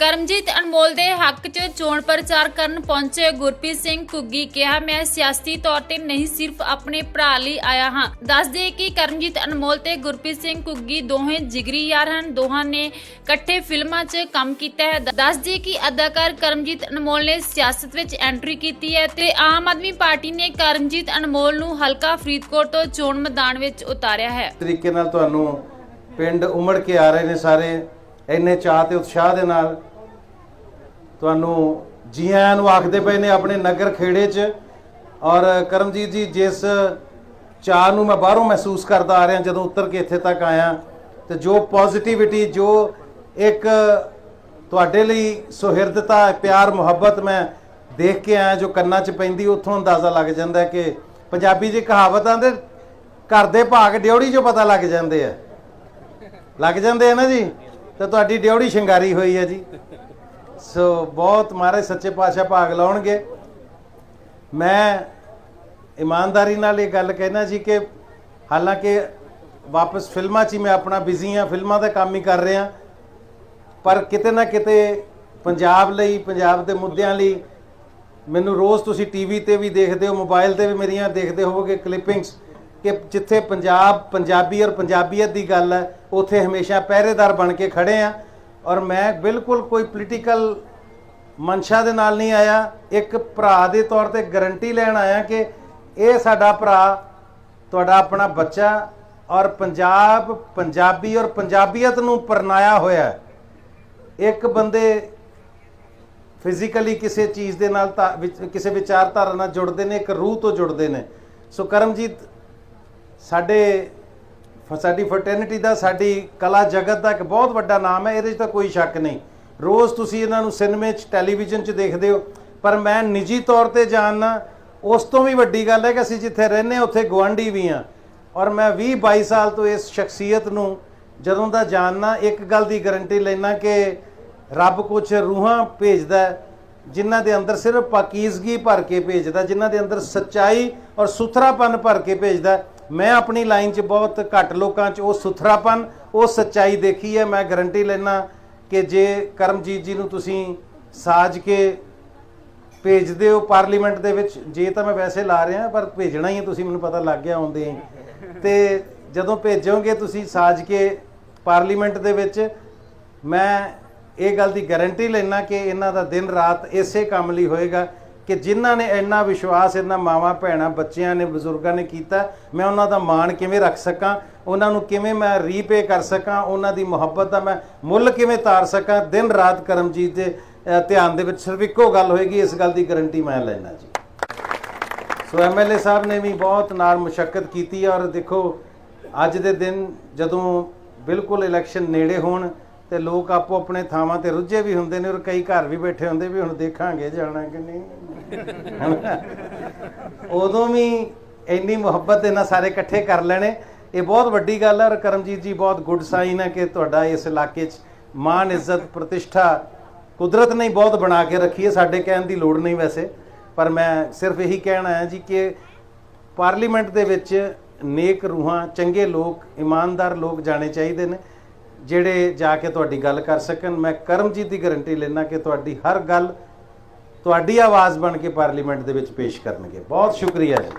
ਕਰਮਜੀਤ ਅਨਮੋਲ ਦੇ ਹੱਕ 'ਚ ਚੋਣ ਪ੍ਰਚਾਰ ਕਰਨ ਪਹੁੰਚੇ ਗੁਰਪ੍ਰੀਤ ਸਿੰਘ ਕੁੱਗੀ ਕਿਹਾ, ਮੈਂ ਸਿਆਸੀ ਤੌਰ ਤੇ ਨਹੀਂ, ਸਿਰਫ ਆਪਣੇ ਭਰਾ ਲਈ ਆਇਆ ਹਾਂ। ਦੱਸ ਦੇ ਕਿ ਕਰਮਜੀਤ ਅਨਮੋਲ ਤੇ ਗੁਰਪ੍ਰੀਤ ਸਿੰਘ ਕੁੱਗੀ ਦੋਹੇ ਜਿਗਰੀ ਯਾਰ ਹਨ। ਦੋਹਾਂ ਨੇ ਇਕੱਠੇ ਫਿਲਮਾਂ 'ਚ ਕੰਮ ਕੀਤਾ ਹੈ। ਦੱਸ ਦੇ ਕਿ ਅਦਾਕਾਰ ਕਰਮਜੀਤ ਅਨਮੋਲ ਨੇ ਸਿਆਸਤ ਵਿੱਚ ਐਂਟਰੀ ਕੀਤੀ ਹੈ ਤੇ ਆਮ ਆਦਮੀ ਪਾਰਟੀ ਨੇ ਕਰਮਜੀਤ ਅਨਮੋਲ ਨੂੰ ਹਲਕਾ ਫਰੀਦਕੋਟ ਤੋਂ ਚੋਣ ਮੈਦਾਨ ਵਿੱਚ ਉਤਾਰਿਆ ਹੈ। ਤਰੀਕੇ ਨਾਲ ਤੁਹਾਨੂੰ ਪਿੰਡ ਉਮੜ ਕੇ ਆ ਰਹੇ ਨੇ ਸਾਰੇ। ਇੰਨੇ ਚਾਅ ਤੇ ਉਤਸ਼ਾਹ ਦੇ ਨਾਲ ਤੁਹਾਨੂੰ ਜੀ ਆਇਆਂ ਨੂੰ ਆਖਦੇ ਪਏ ਨੇ ਆਪਣੇ ਨਗਰ ਖੇੜੇ 'ਚ। ਔਰ ਕਰਮਜੀਤ ਜੀ, ਜਿਸ ਚਾਅ ਨੂੰ ਮੈਂ ਬਾਹਰੋਂ ਮਹਿਸੂਸ ਕਰਦਾ ਆ ਰਿਹਾ, ਜਦੋਂ ਉੱਤਰ ਕੇ ਇੱਥੇ ਤੱਕ ਆਇਆ, ਤੇ ਜੋ ਪੋਜ਼ਿਟਿਵਿਟੀ ਜੋ ਇੱਕ ਤੁਹਾਡੇ ਲਈ ਸੁਹਿਰਦਤਾ, ਪਿਆਰ, ਮੁਹੱਬਤ ਮੈਂ ਦੇਖ ਕੇ ਆਇਆ, ਜੋ ਕੰਨਾਂ 'ਚ ਪੈਂਦੀ, ਉੱਥੋਂ ਅੰਦਾਜ਼ਾ ਲੱਗ ਜਾਂਦਾ ਕਿ ਪੰਜਾਬੀ 'ਚ ਕਹਾਵਤ ਆਂਦੇ ਘਰ ਦੇ ਭਾਗ ਡਿਉੜੀ 'ਚੋਂ ਪਤਾ ਲੱਗ ਜਾਂਦੇ ਆ। ਲੱਗ ਜਾਂਦੇ ਆ ਨਾ ਜੀ? ਤੇ ਤੁਹਾਡੀ ਡਿਉੜੀ ਸ਼ਿੰਗਾਰੀ ਹੋਈ ਹੈ ਜੀ। ਸੋ ਬਹੁਤ ਮਹਾਰਾਜ ਸੱਚੇ ਪਾਤਸ਼ਾਹ ਭਾਗ ਲਾਉਣਗੇ। ਮੈਂ ਇਮਾਨਦਾਰੀ ਨਾਲ ਇਹ ਗੱਲ ਕਹਿਣਾ ਜੀ ਕਿ ਹਾਲਾਂਕਿ ਵਾਪਸ ਫਿਲਮਾਂ 'ਚ ਹੀ ਮੈਂ ਆਪਣਾ ਬਿਜ਼ੀ ਆ ਫਿਲਮਾਂ ਦਾ ਕੰਮ ਹੀ ਕਰ ਰਿਹਾ। ਪਰ ਕਿਤੇ ਨਾ ਕਿਤੇ ਪੰਜਾਬ ਲਈ, ਪੰਜਾਬ ਦੇ ਮੁੱਦਿਆਂ ਲਈ ਮੈਨੂੰ ਰੋਜ਼ ਤੁਸੀਂ ਟੀਵੀ ਤੇ ਵੀ ਦੇਖਦੇ ਹੋ ਮੋਬਾਈਲ ਤੇ ਵੀ ਮੇਰੀਆਂ ਦੇਖਦੇ ਹੋਵੋਗੇ ਕਲਿੱਪਿੰਗਸ ਕਿ ਜਿੱਥੇ ਪੰਜਾਬ ਪੰਜਾਬੀ ਔਰ ਪੰਜਾਬੀਅਤ ਦੀ ਗੱਲ ਹੈ ਉੱਥੇ ਹਮੇਸ਼ਾ ਪਹਿਰੇਦਾਰ ਬਣ ਕੇ ਖੜੇ ਆ ਔਰ ਮੈਂ ਬਿਲਕੁਲ ਕੋਈ ਪੋਲੀਟੀਕਲ ਮਨਸ਼ਾ ਦੇ ਨਾਲ ਨਹੀਂ ਆਇਆ। ਇੱਕ ਭਰਾ ਦੇ ਤੌਰ ਤੇ ਗਾਰੰਟੀ ਲੈਣ ਆਇਆ ਕਿ ਇਹ ਸਾਡਾ ਭਰਾ, ਤੁਹਾਡਾ ਆਪਣਾ ਬੱਚਾ ਔਰ ਪੰਜਾਬ, ਪੰਜਾਬੀ ਔਰ ਪੰਜਾਬੀਅਤ ਨੂੰ ਪਰਨਾਇਆ ਹੋਇਆ ਇੱਕ ਬੰਦੇ ਫਿਜ਼ੀਕਲੀ ਕਿਸੇ ਚੀਜ਼ ਦੇ ਨਾਲ ਤਾਂ ਵਿੱਚ- ਕਿਸੇ ਵਿਚਾਰਧਾਰਾ ਨਾਲ ਜੁੜਦੇ ਨੇ, ਇੱਕ ਰੂਹ ਤੋਂ ਜੁੜਦੇ ਨੇ। ਸੋ ਕਰਮਜੀਤ, ਸਾਡੇ ਫ- ਸਾਡੀ ਫਰਟਰਨਿਟੀ ਦਾ ਸਾਡੀ ਕਲਾ ਜਗਤ ਦਾ ਇੱਕ ਬਹੁਤ ਵੱਡਾ ਨਾਮ ਹੈ ਇਹਦੇ 'ਚ ਤਾਂ ਕੋਈ ਸ਼ੱਕ ਨਹੀਂ। ਰੋਜ਼ ਤੁਸੀਂ ਇਹਨਾਂ ਨੂੰ ਸਿਨੇਮੇ 'ਚ ਟੈਲੀਵਿਜ਼ਨ 'ਚ ਦੇਖਦੇ ਹੋ ਪਰ ਮੈਂ ਨਿੱਜੀ ਤੌਰ ਤੇ ਜਾਣਨਾ ਉਸ ਤੋਂ ਵੀ ਵੱਡੀ ਗੱਲ ਹੈ ਕਿ ਅਸੀਂ ਜਿੱਥੇ ਰਹਿੰਦੇ ਹਾਂ ਉੱਥੇ ਗੁਆਂਢੀ ਵੀ ਹਾਂ। ਔਰ ਮੈਂ 20 22 ਸਾਲ ਤੋਂ ਇਸ ਸ਼ਖਸੀਅਤ ਨੂੰ ਜਦੋਂ ਦਾ ਜਾਣਨਾ ਇੱਕ ਗੱਲ ਦੀ ਗਾਰੰਟੀ ਲੈਣਾ ਕਿ ਰੱਬ ਕੁਝ ਰੂਹਾਂ ਭੇਜਦਾ ਹੈ, ਜਿਨ੍ਹਾਂ ਦੇ ਅੰਦਰ ਸਿਰਫ ਪਾਕੀਜ਼ਗੀ ਭਰ ਕੇ ਭੇਜਦਾ ਜਿਨ੍ਹਾਂ ਦੇ ਅੰਦਰ ਸੱਚਾਈ ਔਰ ਸੁਥਰਾਪਨ ਭਰ ਕੇ ਭੇਜਦਾ ਮੈਂ ਆਪਣੀ ਲਾਈਨ 'ਚ ਬਹੁਤ ਘੱਟ ਲੋਕਾਂ 'ਚ ਉਹ ਸੁਥਰਾਪਨ, ਉਹ ਸੱਚਾਈ ਦੇਖੀ ਹੈ, ਮੈਂ ਗਾਰੰਟੀ ਲੈਣਾ ਕਿ ਜੇ ਕਰਮਜੀਤ ਜੀ ਨੂੰ ਤੁਸੀਂ ਸਾਜ ਕੇ ਭੇਜਦੇ ਹੋ ਪਾਰਲੀਮੈਂਟ ਦੇ ਵਿੱਚ, ਜੇ ਤਾਂ ਮੈਂ ਵੈਸੇ ਲਾ ਰਿਹਾ, ਪਰ ਭੇਜਣਾ ਹੀ ਹੈ, ਤੁਸੀਂ ਮੈਨੂੰ ਪਤਾ ਲੱਗ ਗਿਆ ਆਉਂਦੇ ਹੀ। ਤੇ ਜਦੋਂ ਭੇਜੋਗੇ ਤੁਸੀਂ ਸਾਜ ਕੇ ਪਾਰਲੀਮੈਂਟ ਦੇ ਵਿੱਚ, ਮੈਂ ਇਹ ਗੱਲ ਦੀ ਗਾਰੰਟੀ ਲੈਣਾ ਕਿ ਇਹਨਾਂ ਦਾ ਦਿਨ ਰਾਤ ਇਸੇ ਕੰਮ ਲਈ ਹੋਏਗਾ। ਕਿ ਜਿਨ੍ਹਾਂ ਨੇ ਇੰਨਾ ਵਿਸ਼ਵਾਸ ਇਹਨਾਂ ਮਾਵਾਂ, ਭੈਣਾਂ, ਬੱਚਿਆਂ ਨੇ, ਬਜ਼ੁਰਗਾਂ ਨੇ ਕੀਤਾ, ਮੈਂ ਉਹਨਾਂ ਦਾ ਮਾਣ ਕਿਵੇਂ ਰੱਖ ਸਕਾਂ? ਉਹਨਾਂ ਨੂੰ ਕਿਵੇਂ ਮੈਂ ਰੀਪੇ ਕਰ ਸਕਾਂ? ਉਹਨਾਂ ਦੀ ਮੁਹੱਬਤ ਦਾ ਮੈਂ ਮੁੱਲ ਕਿਵੇਂ ਤਾਰ ਸਕਾਂ? ਦਿਨ ਰਾਤ ਕਰਮਜੀਤ ਦੇ ਧਿਆਨ ਦੇ ਵਿੱਚ ਸਿਰਫ ਇੱਕੋ ਗੱਲ ਹੋਏਗੀ, ਇਸ ਗੱਲ ਦੀ ਗਾਰੰਟੀ ਮੈਂ ਲੈਣਾ ਜੀ। ਸੋ ਐਮਐਲਏ ਸਾਹਿਬ ਨੇ ਵੀ ਬਹੁਤ ਨਾਲ ਮੁਸ਼ਕਲ ਕੀਤੀ ਔਰ ਦੇਖੋ, ਅੱਜ ਦੇ ਦਿਨ ਜਦੋਂ ਬਿਲਕੁਲ ਇਲੈਕਸ਼ਨ ਨੇੜੇ ਹੋਣ ਤੇ ਲੋਕ ਆਪੋ ਆਪਣੇ ਥਾਵਾਂ ਤੇ ਰੁੱਝੇ ਵੀ ਹੁੰਦੇ ਨੇ ਔਰ ਕਈ ਘਰ ਵੀ ਬੈਠੇ ਹੁੰਦੇ, ਵੀ ਹੁਣ ਦੇਖਾਂਗੇ ਜਾਣਾ ਕਿ ਨਹੀਂ। ਉਦੋਂ ਵੀ ਇੰਨੀ ਮੁਹੱਬਤ ਇਹਨਾਂ ਸਾਰੇ ਇਕੱਠੇ ਕਰ ਲੈਣੇ। ਇਹ ਬਹੁਤ ਵੱਡੀ ਗੱਲ ਹੈ ਔਰ ਕਰਮਜੀਤ ਜੀ ਬਹੁਤ ਗੁੱਡ ਸਾਈਨ ਹੈ ਕਿ ਤੁਹਾਡਾ ਇਸ ਇਲਾਕੇ 'ਚ ਮਾਨ ਇੱਜ਼ਤ, ਪ੍ਰਤਿਸ਼ਠਾ ਕੁਦਰਤ ਨੇ ਬਹੁਤ ਬਣਾ ਕੇ ਰੱਖੀ ਹੈ। ਸਾਡੇ ਕਹਿਣ ਦੀ ਲੋੜ ਨਹੀਂ ਵੈਸੇ, ਪਰ ਮੈਂ ਸਿਰਫ ਇਹੀ ਕਹਿਣਾ ਹੈ ਜੀ ਕਿ ਪਾਰਲੀਮੈਂਟ ਦੇ ਵਿੱਚ ਨੇਕ ਰੂਹਾਂ, ਚੰਗੇ ਲੋਕ, ਇਮਾਨਦਾਰ ਲੋਕ ਜਾਣੇ ਚਾਹੀਦੇ ਨੇ, ਜਿਹੜੇ ਜਾ ਕੇ ਤੁਹਾਡੀ ਗੱਲ ਕਰ ਸਕਣ। ਮੈਂ ਕਰਮਜੀਤ ਦੀ ਗਾਰੰਟੀ ਲੈਣਾ ਕਿ ਤੁਹਾਡੀ ਹਰ ਗੱਲ ਤੁਹਾਡੀ ਆਵਾਜ਼ ਬਣ ਕੇ ਪਾਰਲੀਮੈਂਟ ਦੇ ਵਿੱਚ ਪੇਸ਼ ਕਰਨਗੇ। ਬਹੁਤ ਸ਼ੁਕਰੀਆ ਜੀ।